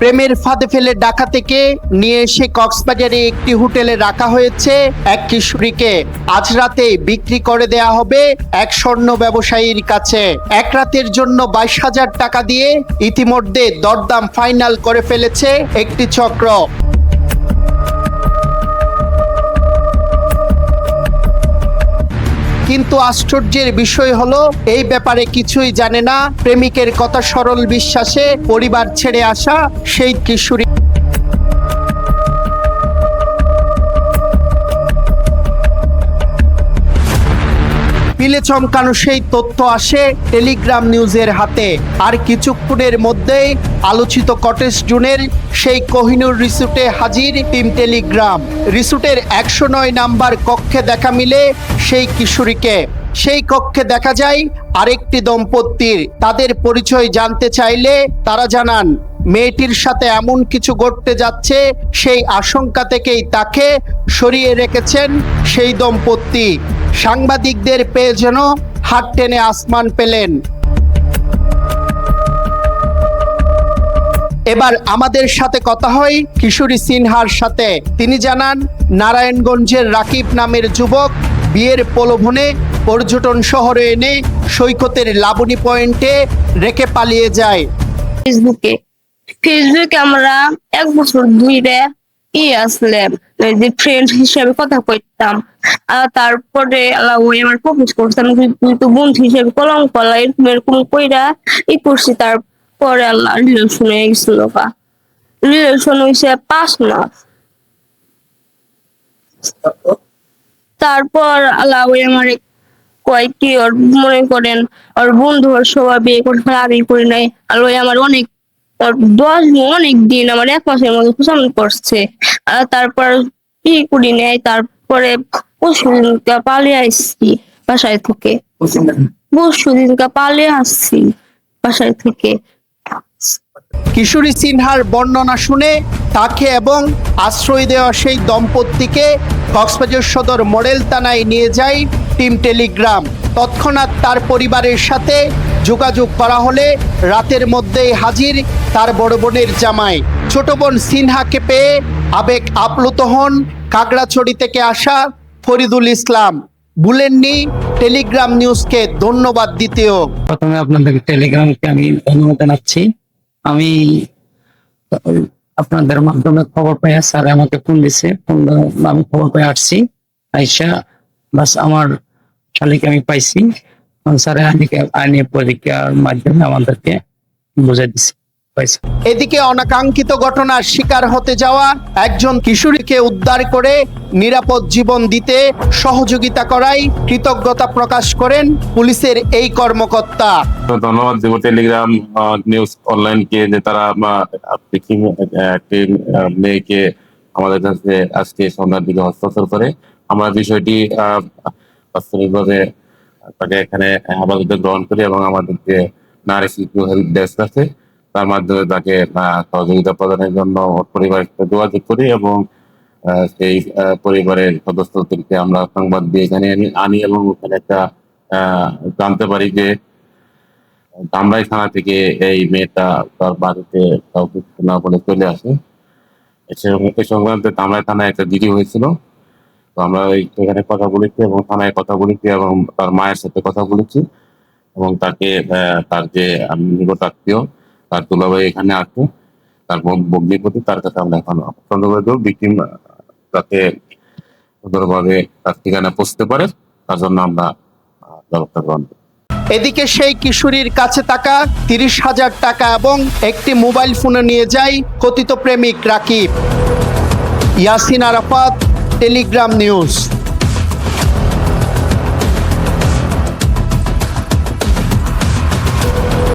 প্রেমের ফাঁদে ফেলে ডাকা থেকে নিয়ে এসে কক্সবাজারে একটি হোটেলে রাখা হয়েছে এক কিশোরীকে। আজ রাতে বিক্রি করে দেয়া হবে এক স্বর্ণ ব্যবসায়ীর কাছে। এক রাতের জন্য বাইশ হাজার টাকা দিয়ে ইতিমধ্যে দরদাম ফাইনাল করে ফেলেছে একটি চক্র। কিন্তু আশ্চর্যের বিষয় হলো, এই ব্যাপারে কিছুই জানে না। প্রেমিকের কথা সরল বিশ্বাসে পরিবার ছেড়ে আসা সেই কিশোরী। পিলে চমকানো সেই তথ্য আসে টেলিগ্রাম নিউজের হাতে। আর কিছুক্ষণের মধ্যেই আলোচিত কটেজ জুনের সেই কোহিনুর রিসুটে হাজির টিম টেলিগ্রাম। রিসুটের একশো নয় নাম্বার কক্ষে দেখা মিলে সেই কিশোরীকে। সেই কক্ষে দেখা যায় আরেকটি দম্পতির। তাদের পরিচয় জানতে চাইলে তারা জানান, মেয়েটির সাথে এমন কিছু ঘটতে যাচ্ছে, সেই আশঙ্কা থেকেই তাকে সরিয়ে রেখেছেন সেই দম্পতি। সাংবাদিকদের পেয়ে যেন হাত টেনে আসমান পেলেন। এবার আমাদের সাথে কথা হয় কিশোরী সিনহার সাথে। তিনি জানান, নারায়ণগঞ্জের রাকিব নামের যুবক বিয়ের প্রলোভনে পর্যটন শহরে এনে সৈকতের লাবণী পয়েন্টে রেখে পালিয়ে যায়। ফেসবুকে। ফেসবুকে আমরা এক বছর ধরে যে ফ্রেন্ড হিসেবে কথা কইতাম তারপরে আল্লাহ ওই আমার প্রপোজ করতাম তুই তো বন্ধু হিসেবে কলম কলা, এরকম এরকম কইরা ই করছি, তারপরে আল্লাহ রিলেশন হয়ে গেছিল রিলেশন হয়েছে পাঁচ মাস। তারপর আল্লাহ ওই আমার কয় কি, ওর মনে করেন, ওর বন্ধু, ওর সবাই বিয়ে করতে আমি করি নাই ওই আমার অনেক দশ অনেক দিন আমার এক মাসের মতো পছন্দ করছে। তারপর কি করি নাই, তারপরে পরশু দিনকে পালিয়ে আসছি বাসায় থেকে। পরশু দিনকে পালিয়ে আসছি বাসায় থেকে। কিশোরী সিনহার বর্ণনা শুনে তাকে এবং আশ্রয় দেওয়া সেই দম্পতিকে কক্সবাজার সদর মডেল থানায় নিয়ে যায় টিম টেলিগ্রাম। তৎক্ষণাৎ তার পরিবারের সাথে যোগাযোগ করা হলে রাতের মধ্যেই হাজির তার বড় বোনের জামাই। ছোট বোন সিনহাকে পেয়ে আবেগ আপ্লুত হন কাগড়াছড়ি থেকে আসা ফরিদুল ইসলাম। ভুলেননি, টেলিগ্রাম নিউজকে ধন্যবাদ দিতেও। প্রথমে আপনাদের টেলিগ্রামকে আমি ধন্যবাদ জানাচ্ছি। আমি আপনাদের মাধ্যমে খবর পাই স্যার আমাকে ফোন দিছে ফোন আমি খবর পাই আসছি। আইসা, বাস আমার শালিকে আমি পাইছি? স্যার আইনি পরীক্ষার মাধ্যমে আমাদেরকে বুঝাই দিছে এদিকে অনাকাঙ্ক্ষিত ঘটনার শিকার হতে যাওয়া একজন কিশোরীকে উদ্ধার করে নিরাপদ জীবন দিতে সহযোগিতা করাই কৃতজ্ঞতা প্রকাশ করেন পুলিশের এই কর্মকর্তা। ধন্যবাদ দেব টেলিগ্রাম আহ, নিউজ অনলাইনকে যে তারা মেয়েকে আমাদের কাছে আজকে সন্ধ্যার দিকে হস্তান্তর করে। আমরা বিষয়টি বাস্তবিকভাবে তাকে এখানে গ্রহণ করি এবং আমাদের যে নারী শিশু হেলথ ডেস্ক আছে। তার মাধ্যমে তাকে সহযোগিতা প্রদানের জন্য যোগাযোগ করি এবং সেই পরিবারের সদস্যদেরকে আমরা সংবাদ দিয়ে এখানে আনি- এবং ওখানে একটা জানতে পারি যে দামরাই থানা থেকে এই মেয়েটা তার বাড়িতে কাউকে না বলে চলে আসে। এ সংক্রান্তে দামরাই থানায় একটা জিডি হয়েছিল। তো আমরা সেখানে কথা বলেছি এবং থানায় কথা বলেছি এবং তার মায়ের সাথে কথা বলেছি এবং তাকে তার যে নিকট আত্মীয়, তার দুলাভাই এখানে আছে, তার ভগ্নিপতি তার কাছে আমরা এখন দেবো বিক্রিম যাতে সুন্দরভাবে তার ঠিকানা পৌঁছতে পারে, তার জন্য আমরা ব্যবস্থা গ্রহণ এদিকে সেই কিশোরীর কাছে থাকা তিরিশ হাজার টাকা এবং একটি মোবাইল ফোনে নিয়ে যায় কথিত প্রেমিক Rakib. Yasin Arafat Telegram news